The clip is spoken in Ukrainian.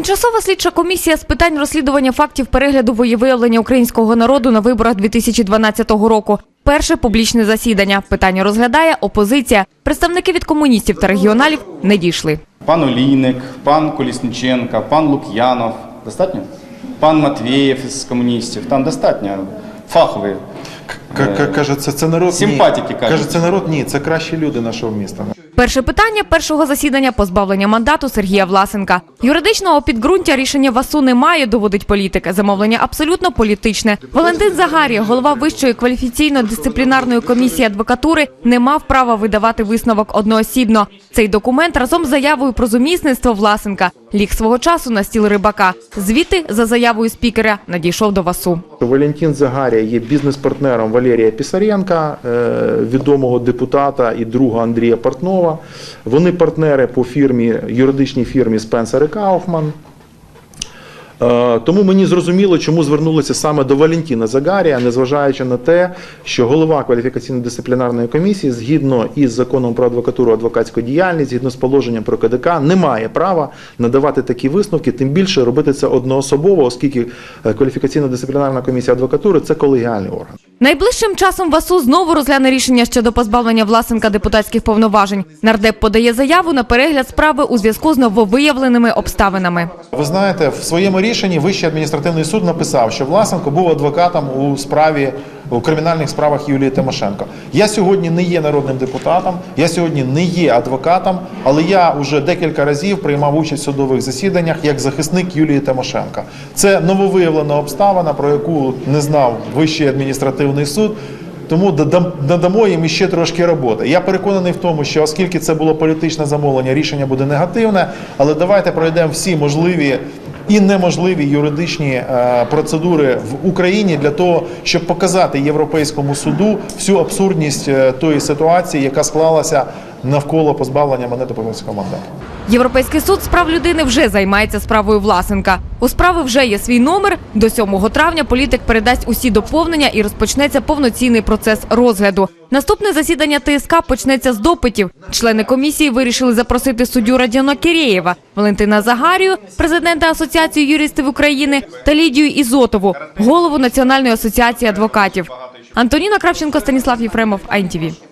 Тимчасова слідча комісія з питань розслідування фактів перегляду воєвиявлення українського народу на виборах 2012 року. Перше публічне засідання. Питання розглядає опозиція. Представники від комуністів та регіоналів не дійшли. Пан Олійник, пан Колісниченка, пан Лук'янов. Достатньо? Пан Матвієв із комуністів. Там достатньо. Фахові. К- к- Каже, це, це народ. Симпатики, ні. кажуть. Каже, це народ ні, це кращі люди нашого міста. Перше питання першого засідання позбавлення мандату Сергія Власенка. Юридичного підґрунтя рішення ВАСУ немає, доводить політик. Замовлення абсолютно політичне. Валентин Загарія, голова вищої кваліфіційно-дисциплінарної комісії адвокатури, не мав права видавати висновок одноосібно. Цей документ разом з заявою про зумісництво Власенка ліг свого часу на стіл рибака. Звідти за заявою спікера надійшов до ВАСУ. Валентин Загарія є бізнес-партнером Валерія Пісаренка, е, відомого депутата і друга Андрія Портнова. Вони партнери по фірмі, юридичній фірмі Спенсер і Кауфман. Е, Тому мені зрозуміло, чому звернулися саме до Валентіна Загарія, незважаючи на те, що голова кваліфікаційно-дисциплінарної комісії, згідно із законом про адвокатуру, адвокатську діяльність, згідно з положенням про КДК, не має права надавати такі висновки, тим більше робити це одноособово, оскільки е, кваліфікаційно-дисциплінарна комісія адвокатури це колегіальний орган. Найближчим часом ВАСУ знову розгляне рішення щодо позбавлення Власенка депутатських повноважень. Нардеп подає заяву на перегляд справи у зв'язку з нововиявленими обставинами. Ви знаєте, в своєму рішенні Вищий адміністративний суд написав, що Власенко був адвокатом у справі у кримінальних справах Юлії Тимошенко. Я сьогодні не є народним депутатом, я сьогодні не є адвокатом, але я вже декілька разів приймав участь в судових засіданнях як захисник Юлії Тимошенко. Це нововиявлена обставина, про яку не знав Вищий адміністративний суд. Тому надамо їм іще трошки роботи. Я переконаний в тому, що оскільки це було політичне замовлення, рішення буде негативне. Але давайте пройдемо всі можливі і неможливі юридичні е, процедури в Україні для того, щоб показати Європейському суду всю абсурдність е, тої ситуації, яка склалася навколо позбавлення мене депутатського мандату. Європейський суд з прав людини вже займається справою Власенка. У справи вже є свій номер. До 7 травня політик передасть усі доповнення і розпочнеться повноцінний процес розгляду. Наступне засідання ТСК почнеться з допитів. Члени комісії вирішили запросити суддю Радіона Кірєєва, Валентина Загарію, президента Асоціації юристів України та Лідію Ізотову, голову Національної асоціації адвокатів. Антоніна Кравченко, Станіслав Єфремов, АНТВ.